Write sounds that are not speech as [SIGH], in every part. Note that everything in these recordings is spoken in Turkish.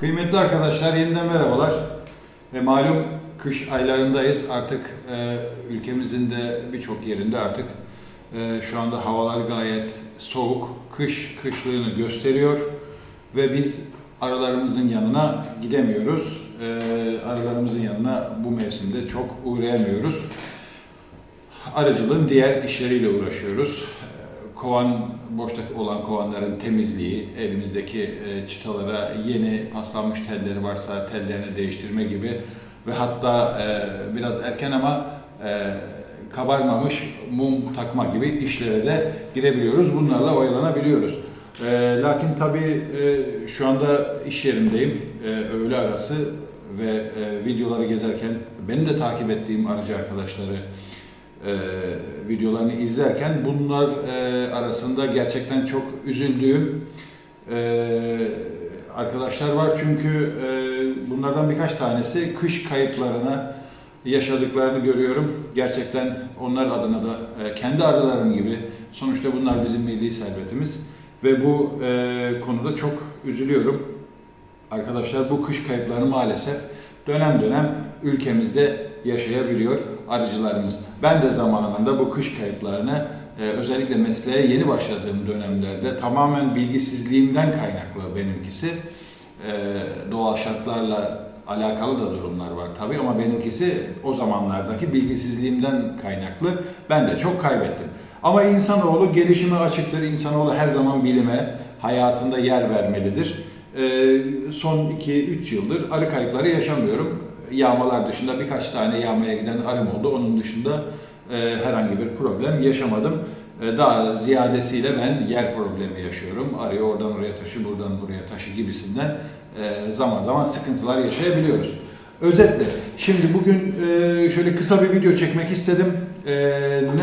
Kıymetli arkadaşlar yeniden merhabalar. E, malum kış aylarındayız. Artık e, ülkemizin de birçok yerinde artık e, şu anda havalar gayet soğuk. Kış kışlığını gösteriyor ve biz aralarımızın yanına gidemiyoruz. E, aralarımızın yanına bu mevsimde çok uğrayamıyoruz. Aracılığın diğer işleriyle uğraşıyoruz. Kovan, boşta olan kovanların temizliği, elimizdeki e, çıtalara yeni paslanmış telleri varsa tellerini değiştirme gibi ve hatta e, biraz erken ama e, kabarmamış mum takma gibi işlere de girebiliyoruz. Bunlarla oyalanabiliyoruz. Lakin tabii şu anda iş yerindeyim. E, Öğle arası ve videoları gezerken benim de takip ettiğim aracı arkadaşları e, videolarını izlerken bunlar e, arasında gerçekten çok üzüldüğüm e, arkadaşlar var. Çünkü e, bunlardan birkaç tanesi kış kayıplarına yaşadıklarını görüyorum. Gerçekten onlar adına da e, kendi arılarım gibi sonuçta bunlar bizim milli servetimiz ve bu e, konuda çok üzülüyorum. Arkadaşlar bu kış kayıplarını maalesef dönem dönem ülkemizde yaşayabiliyor arıcılarımız. Ben de zamanında bu kış kayıplarını e, özellikle mesleğe yeni başladığım dönemlerde tamamen bilgisizliğimden kaynaklı benimkisi. E, doğal şartlarla alakalı da durumlar var tabii ama benimkisi o zamanlardaki bilgisizliğimden kaynaklı. Ben de çok kaybettim. Ama insanoğlu gelişime açıktır. İnsanoğlu her zaman bilime, hayatında yer vermelidir. Ee, son 2-3 yıldır arı kayıpları yaşamıyorum. Yağmalar dışında birkaç tane yağmaya giden arım oldu. Onun dışında e, herhangi bir problem yaşamadım. E, daha ziyadesiyle ben yer problemi yaşıyorum. Arıyı oradan oraya taşı, buradan buraya taşı gibisinden e, zaman zaman sıkıntılar yaşayabiliyoruz. Özetle, şimdi bugün e, şöyle kısa bir video çekmek istedim. E,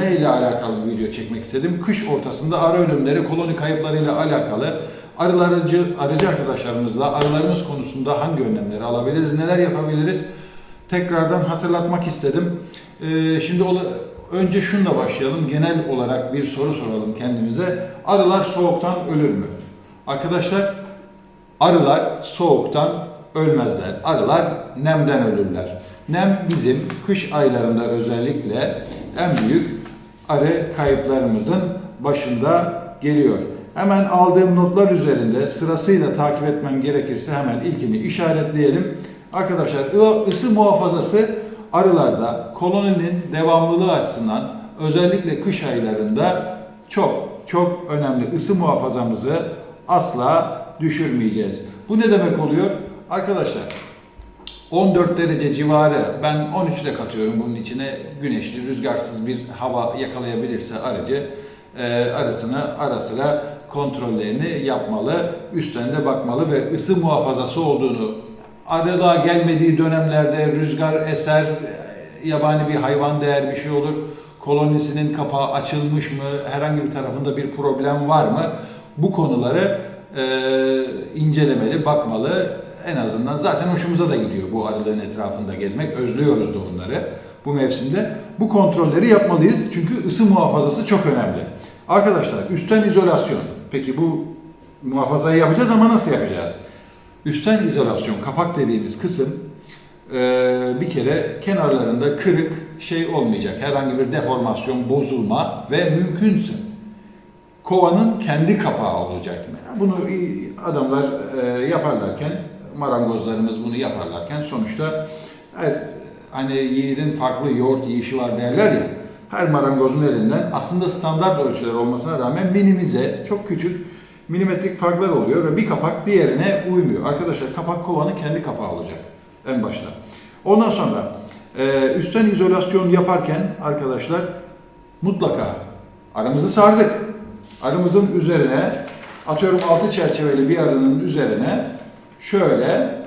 ne ile alakalı bir video çekmek istedim? Kış ortasında arı ölümleri, koloni kayıplarıyla alakalı arılarıcı, arıcı arkadaşlarımızla arılarımız konusunda hangi önlemleri alabiliriz, neler yapabiliriz? Tekrardan hatırlatmak istedim. E, şimdi önce şunla başlayalım. Genel olarak bir soru soralım kendimize. Arılar soğuktan ölür mü? Arkadaşlar Arılar soğuktan ölmezler. Arılar nemden ölürler. Nem bizim kış aylarında özellikle en büyük arı kayıplarımızın başında geliyor. Hemen aldığım notlar üzerinde sırasıyla takip etmem gerekirse hemen ilkini işaretleyelim. Arkadaşlar ısı muhafazası arılarda koloninin devamlılığı açısından özellikle kış aylarında çok çok önemli. Isı muhafazamızı asla düşürmeyeceğiz. Bu ne demek oluyor? Arkadaşlar 14 derece civarı ben 13'te katıyorum bunun içine güneşli rüzgarsız bir hava yakalayabilirse aracı e, arasına ara sıra kontrollerini yapmalı, üstlerine bakmalı ve ısı muhafazası olduğunu arığa gelmediği dönemlerde rüzgar eser, yabani bir hayvan değer bir şey olur. Kolonisinin kapağı açılmış mı, herhangi bir tarafında bir problem var mı? Bu konuları e, incelemeli, bakmalı. En azından zaten hoşumuza da gidiyor bu arıların etrafında gezmek. Özlüyoruz da onları bu mevsimde. Bu kontrolleri yapmalıyız çünkü ısı muhafazası çok önemli. Arkadaşlar üstten izolasyon. Peki bu muhafazayı yapacağız ama nasıl yapacağız? Üstten izolasyon, kapak dediğimiz kısım e, bir kere kenarlarında kırık şey olmayacak. Herhangi bir deformasyon, bozulma ve mümkünse kovanın kendi kapağı olacak. Bunu adamlar e, yaparlarken, marangozlarımız bunu yaparlarken sonuçta hani yiğidin farklı yoğurt yiyişi var derler ya. Her marangozun elinden aslında standart ölçüler olmasına rağmen minimize, çok küçük milimetrik farklar oluyor ve bir kapak diğerine uymuyor. Arkadaşlar kapak kovanın kendi kapağı olacak en başta. Ondan sonra e, üstten izolasyon yaparken arkadaşlar mutlaka aramızı sardık. Arımızın üzerine atıyorum altı çerçeveli bir arının üzerine şöyle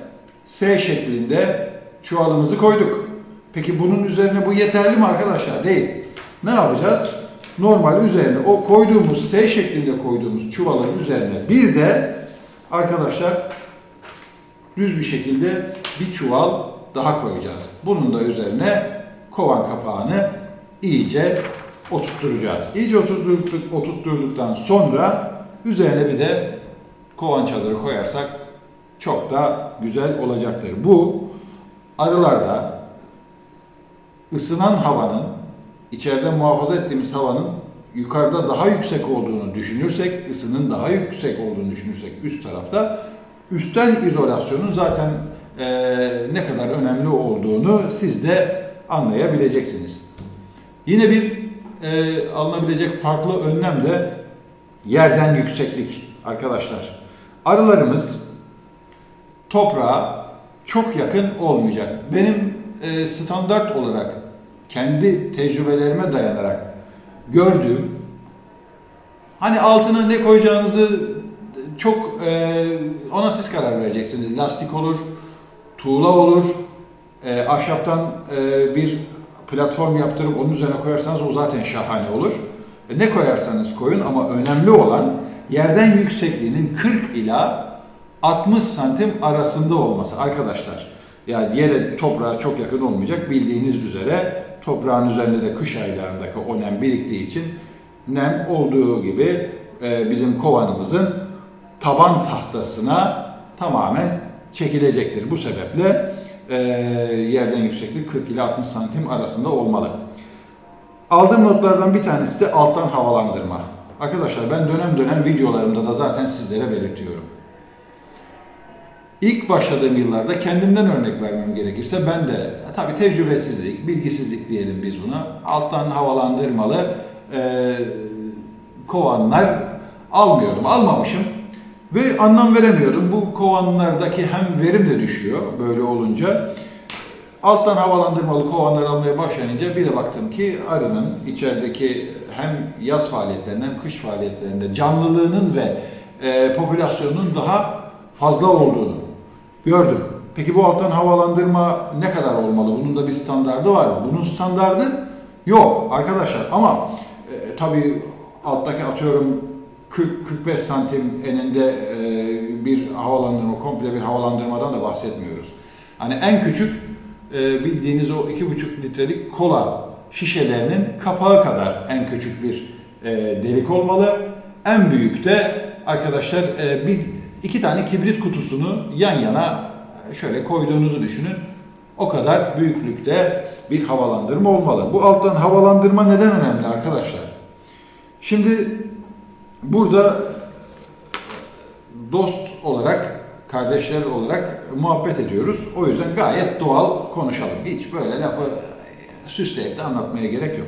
S şeklinde çuvalımızı koyduk. Peki bunun üzerine bu yeterli mi arkadaşlar? Değil. Ne yapacağız? Normal üzerine o koyduğumuz S şeklinde koyduğumuz çuvalın üzerine bir de arkadaşlar düz bir şekilde bir çuval daha koyacağız. Bunun da üzerine kovan kapağını iyice oturtturacağız. İyice oturtturduk, oturtturduktan sonra üzerine bir de kovan çadırı koyarsak çok da güzel olacaktır. Bu arılarda ısınan havanın, içeride muhafaza ettiğimiz havanın yukarıda daha yüksek olduğunu düşünürsek, ısının daha yüksek olduğunu düşünürsek üst tarafta, üstten izolasyonun zaten eee, ne kadar önemli olduğunu siz de anlayabileceksiniz. Yine bir eee, alınabilecek farklı önlem de yerden yükseklik arkadaşlar. Arılarımız toprağa çok yakın olmayacak. Benim e, standart olarak kendi tecrübelerime dayanarak gördüğüm hani altına ne koyacağınızı çok e, ona siz karar vereceksiniz. Lastik olur, tuğla olur, e, ahşaptan e, bir platform yaptırıp onun üzerine koyarsanız o zaten şahane olur. E, ne koyarsanız koyun ama önemli olan yerden yüksekliğinin 40 ila 60 santim arasında olması arkadaşlar. Yani yere toprağa çok yakın olmayacak bildiğiniz üzere toprağın üzerinde de kış aylarındaki o nem biriktiği için nem olduğu gibi e, bizim kovanımızın taban tahtasına tamamen çekilecektir. Bu sebeple e, yerden yükseklik 40 ile 60 santim arasında olmalı. Aldığım notlardan bir tanesi de alttan havalandırma. Arkadaşlar ben dönem dönem videolarımda da zaten sizlere belirtiyorum. İlk başladığım yıllarda kendimden örnek vermem gerekirse ben de tabii tecrübesizlik, bilgisizlik diyelim biz buna. Alttan havalandırmalı e, kovanlar almıyorum, almamışım. Ve anlam veremiyordum. Bu kovanlardaki hem verim de düşüyor böyle olunca. Alttan havalandırmalı kovanlar almaya başlayınca bir de baktım ki arının içerideki hem yaz faaliyetlerinden hem kış faaliyetlerinde canlılığının ve e, popülasyonunun daha fazla olduğunu gördüm. Peki bu alttan havalandırma ne kadar olmalı? Bunun da bir standardı var mı? Bunun standardı yok arkadaşlar ama e, tabii alttaki atıyorum 40-45 santim eninde e, bir havalandırma, komple bir havalandırmadan da bahsetmiyoruz. Hani en küçük e, bildiğiniz o 2,5 litrelik kola şişelerinin kapağı kadar en küçük bir e, delik olmalı. En büyük de arkadaşlar e, bir iki tane kibrit kutusunu yan yana şöyle koyduğunuzu düşünün. O kadar büyüklükte bir havalandırma olmalı. Bu alttan havalandırma neden önemli arkadaşlar? Şimdi burada dost olarak, kardeşler olarak muhabbet ediyoruz. O yüzden gayet doğal konuşalım. Hiç böyle lafı süsleyip de anlatmaya gerek yok.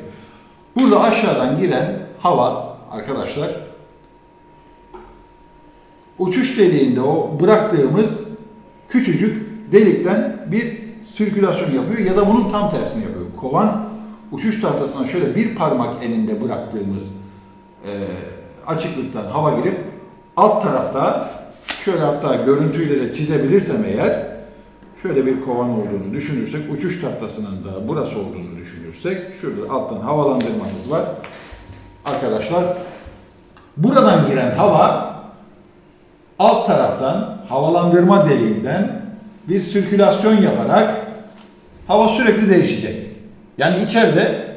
Burada aşağıdan giren hava arkadaşlar uçuş deliğinde o bıraktığımız küçücük delikten bir sirkülasyon yapıyor ya da bunun tam tersini yapıyor. Kovan uçuş tahtasına şöyle bir parmak eninde bıraktığımız e, açıklıktan hava girip alt tarafta şöyle hatta görüntüyle de çizebilirsem eğer şöyle bir kovan olduğunu düşünürsek uçuş tahtasının da burası olduğunu düşünürsek şurada alttan havalandırmamız var. Arkadaşlar buradan giren hava alt taraftan havalandırma deliğinden bir sirkülasyon yaparak hava sürekli değişecek. Yani içeride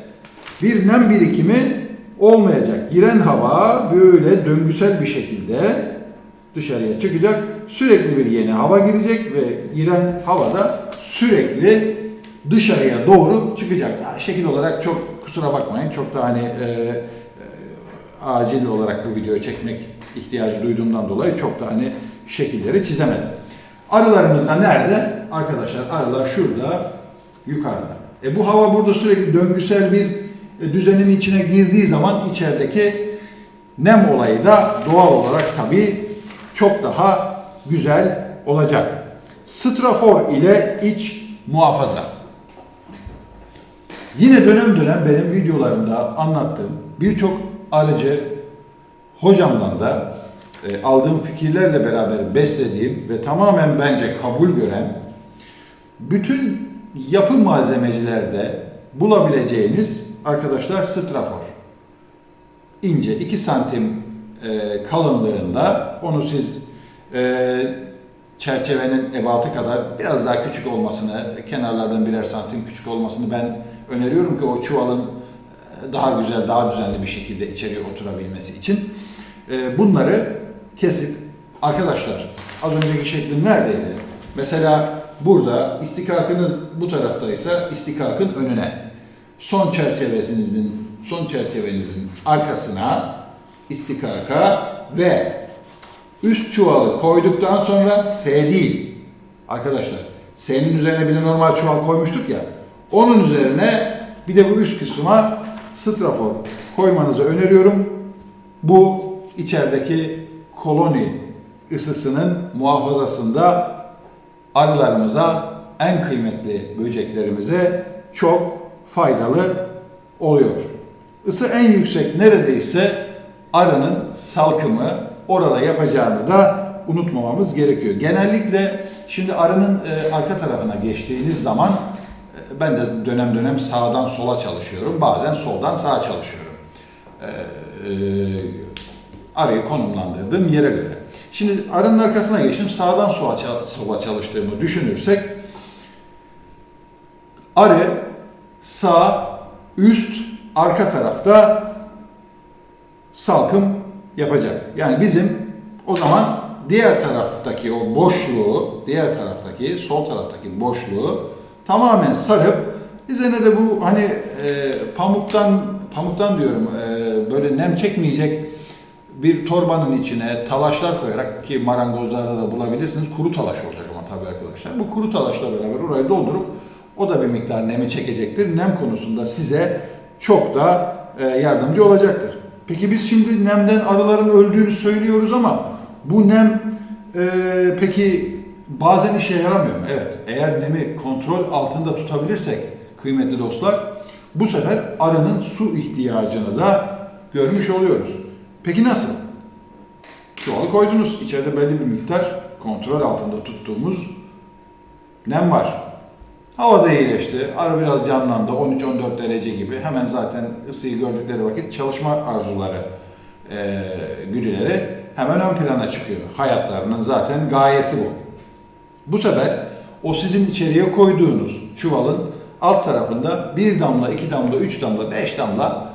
bir nem birikimi olmayacak. Giren hava böyle döngüsel bir şekilde dışarıya çıkacak. Sürekli bir yeni hava girecek ve giren hava da sürekli dışarıya doğru çıkacak. Ya, şekil olarak çok kusura bakmayın. Çok da hani e, e, acil olarak bu videoyu çekmek ihtiyacı duyduğumdan dolayı çok da hani şekilleri çizemedim. Arılarımız da nerede? Arkadaşlar arılar şurada yukarıda. E bu hava burada sürekli döngüsel bir e, düzenin içine girdiği zaman içerideki nem olayı da doğal olarak tabii çok daha güzel olacak. Strafor ile iç muhafaza. Yine dönem dönem benim videolarımda anlattığım birçok arıcı hocamdan da e, aldığım fikirlerle beraber beslediğim ve tamamen bence kabul gören bütün yapı malzemecilerde bulabileceğiniz arkadaşlar strafor. İnce 2 santim e, kalınlığında onu siz e, çerçevenin ebatı kadar biraz daha küçük olmasını, kenarlardan birer santim küçük olmasını ben öneriyorum ki o çuvalın e, daha güzel, daha düzenli bir şekilde içeriye oturabilmesi için. E, bunları kesip arkadaşlar Az önceki şeklin neredeydi? Mesela burada istikakınız bu taraftaysa istikakın önüne. Son çerçevesinizin son çerçevenizin arkasına istikaka ve üst çuvalı koyduktan sonra S değil. Arkadaşlar S'nin üzerine bir de normal çuval koymuştuk ya. Onun üzerine bir de bu üst kısma strafor koymanızı öneriyorum. Bu içerideki koloni ısısının muhafazasında arılarımıza en kıymetli böceklerimize çok faydalı oluyor. Isı en yüksek neredeyse arının salkımı orada yapacağını da unutmamamız gerekiyor. Genellikle şimdi arının e, arka tarafına geçtiğiniz zaman e, ben de dönem dönem sağdan sola çalışıyorum. Bazen soldan sağa çalışıyorum. Arıyı konumlandırdığım yere göre. Şimdi arının arkasına geçtim. Sağdan sola, sola çalıştığımı düşünürsek arı sağ, üst, arka tarafta salkım yapacak. Yani bizim o zaman diğer taraftaki o boşluğu, diğer taraftaki, sol taraftaki boşluğu tamamen sarıp üzerine de bu hani e, pamuktan, pamuktan diyorum e, böyle nem çekmeyecek bir torbanın içine talaşlar koyarak ki marangozlarda da bulabilirsiniz. Kuru talaş olacak ama tabii arkadaşlar. Bu kuru talaşla beraber orayı doldurup o da bir miktar nemi çekecektir. Nem konusunda size çok da e, yardımcı olacaktır. Peki biz şimdi nemden arıların öldüğünü söylüyoruz ama bu nem e, peki bazen işe yaramıyor mu? Evet. Eğer nemi kontrol altında tutabilirsek kıymetli dostlar bu sefer arının su ihtiyacını da görmüş oluyoruz. Peki nasıl? Çuvalı koydunuz. İçeride belli bir miktar kontrol altında tuttuğumuz nem var. Hava da iyileşti. Arı biraz canlandı. 13-14 derece gibi. Hemen zaten ısıyı gördükleri vakit çalışma arzuları, e, güdüleri hemen ön plana çıkıyor. Hayatlarının zaten gayesi bu. Bu sefer o sizin içeriye koyduğunuz çuvalın alt tarafında bir damla, iki damla, üç damla, beş damla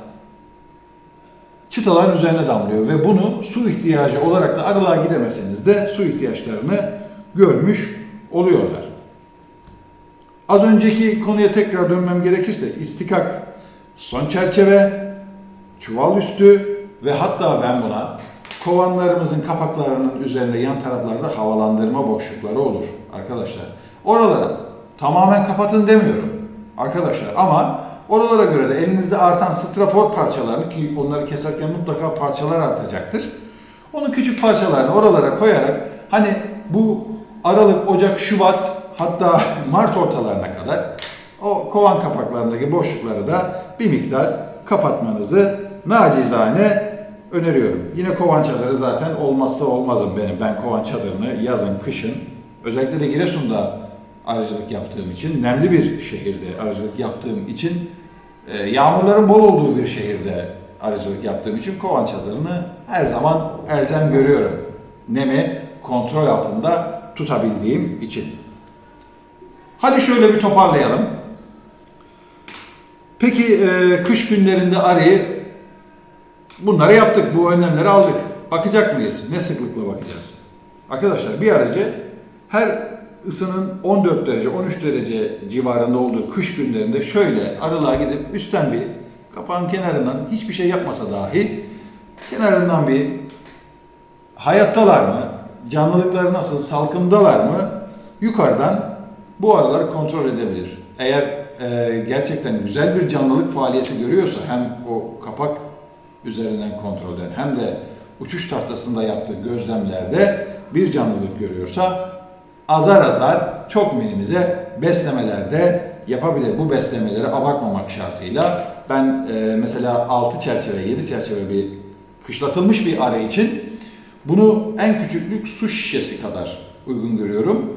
çıtaların üzerine damlıyor ve bunu su ihtiyacı olarak da arılığa gidemeseniz de su ihtiyaçlarını görmüş oluyorlar. Az önceki konuya tekrar dönmem gerekirse istikak, son çerçeve, çuval üstü ve hatta ben buna kovanlarımızın kapaklarının üzerinde yan taraflarda havalandırma boşlukları olur arkadaşlar. Oraları tamamen kapatın demiyorum arkadaşlar ama oralara göre de elinizde artan strafor parçalarını ki onları keserken mutlaka parçalar artacaktır. Onun küçük parçalarını oralara koyarak hani bu Aralık, Ocak, Şubat hatta [LAUGHS] Mart ortalarına kadar o kovan kapaklarındaki boşlukları da bir miktar kapatmanızı nacizane öneriyorum. Yine kovan çadırı zaten olmazsa olmazım benim. Ben kovan çadırını yazın, kışın özellikle de Giresun'da arıcılık yaptığım için, nemli bir şehirde arıcılık yaptığım için, e, yağmurların bol olduğu bir şehirde arıcılık yaptığım için kovan çadırını her zaman elzem görüyorum. Nemi kontrol altında tutabildiğim için. Hadi şöyle bir toparlayalım. Peki e, kış günlerinde arıyı bunları yaptık, bu önlemleri aldık. Bakacak mıyız? Ne sıklıkla bakacağız? Arkadaşlar bir aracı her ısının 14 derece, 13 derece civarında olduğu kış günlerinde şöyle arılığa gidip üstten bir kapağın kenarından hiçbir şey yapmasa dahi kenarından bir hayattalar mı, canlılıkları nasıl, salkımdalar mı yukarıdan bu araları kontrol edebilir. Eğer e, gerçekten güzel bir canlılık faaliyeti görüyorsa hem o kapak üzerinden kontrolden hem de uçuş tahtasında yaptığı gözlemlerde bir canlılık görüyorsa azar azar çok minimize beslemelerde yapabilir. Bu beslemeleri abartmamak şartıyla ben e, mesela 6 çerçeve, 7 çerçeve bir kışlatılmış bir arı için bunu en küçüklük su şişesi kadar uygun görüyorum.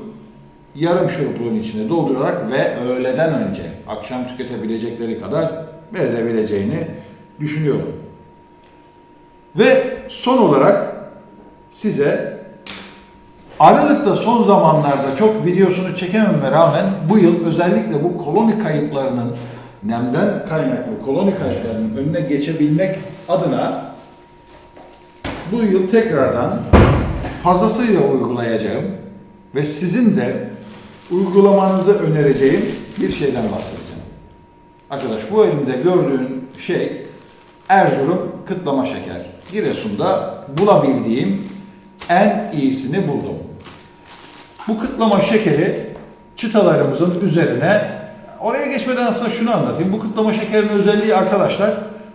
Yarım şurupluğun içine doldurarak ve öğleden önce akşam tüketebilecekleri kadar verilebileceğini düşünüyorum. Ve son olarak size Aralık'ta son zamanlarda çok videosunu çekememe rağmen bu yıl özellikle bu koloni kayıplarının nemden kaynaklı koloni kayıplarının önüne geçebilmek adına bu yıl tekrardan fazlasıyla uygulayacağım ve sizin de uygulamanızı önereceğim bir şeyden bahsedeceğim. Arkadaş bu elimde gördüğün şey Erzurum kıtlama şeker. Giresun'da bulabildiğim en iyisini buldum. Bu kıtlama şekeri çıtalarımızın üzerine oraya geçmeden aslında şunu anlatayım. Bu kıtlama şekerinin özelliği arkadaşlar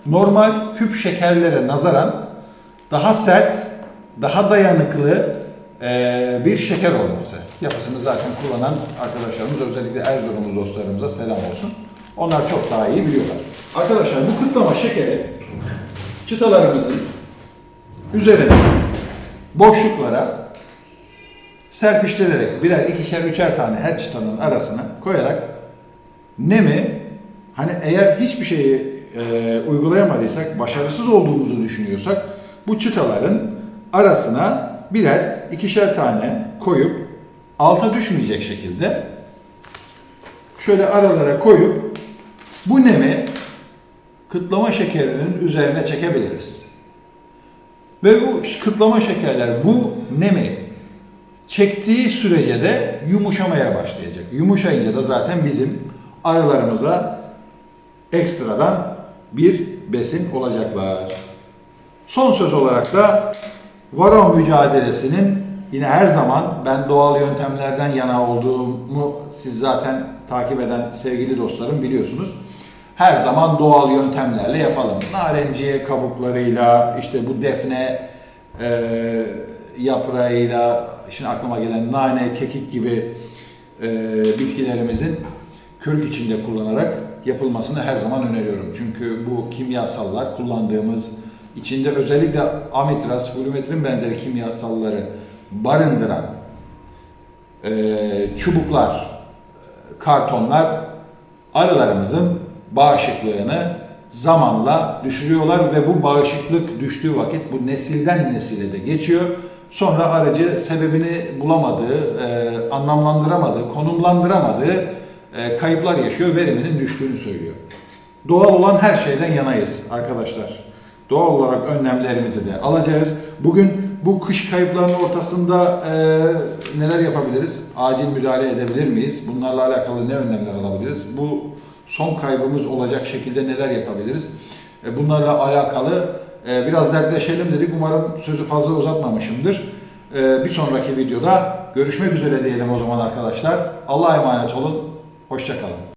normal küp şekerlere nazaran daha sert, daha dayanıklı eee, bir şeker olması. Yapısını zaten kullanan arkadaşlarımız özellikle Erzurumlu dostlarımıza selam olsun. Onlar çok daha iyi biliyorlar. Arkadaşlar bu kıtlama şekeri çıtalarımızın üzerine boşluklara serpiştirerek birer ikişer üçer tane her çıtanın arasına koyarak nemi hani eğer hiçbir şeyi e, uygulayamadıysak başarısız olduğumuzu düşünüyorsak bu çıtaların arasına birer ikişer tane koyup alta düşmeyecek şekilde şöyle aralara koyup bu nemi kıtlama şekerinin üzerine çekebiliriz. Ve bu kıtlama şekerler bu nemi çektiği sürece de yumuşamaya başlayacak. Yumuşayınca da zaten bizim arılarımıza ekstradan bir besin olacaklar. Son söz olarak da varon mücadelesinin yine her zaman ben doğal yöntemlerden yana olduğumu siz zaten takip eden sevgili dostlarım biliyorsunuz. Her zaman doğal yöntemlerle yapalım. Narenciye kabuklarıyla, işte bu defne e, yaprağıyla, şimdi aklıma gelen nane, kekik gibi e, bitkilerimizin kürk içinde kullanarak yapılmasını her zaman öneriyorum. Çünkü bu kimyasallar kullandığımız içinde özellikle amitraz, flumetrin benzeri kimyasalları barındıran e, çubuklar, kartonlar arılarımızın bağışıklığını zamanla düşürüyorlar ve bu bağışıklık düştüğü vakit bu nesilden nesile de geçiyor. Sonra aracı sebebini bulamadığı, e, anlamlandıramadığı, konumlandıramadığı e, kayıplar yaşıyor, veriminin düştüğünü söylüyor. Doğal olan her şeyden yanayız arkadaşlar. Doğal olarak önlemlerimizi de alacağız. Bugün bu kış kayıplarının ortasında e, neler yapabiliriz? Acil müdahale edebilir miyiz? Bunlarla alakalı ne önlemler alabiliriz? Bu son kaybımız olacak şekilde neler yapabiliriz? E, bunlarla alakalı e, biraz dertleşelim dedik. Umarım sözü fazla uzatmamışımdır. E, bir sonraki videoda görüşmek üzere diyelim o zaman arkadaşlar. Allah'a emanet olun. Hoşçakalın.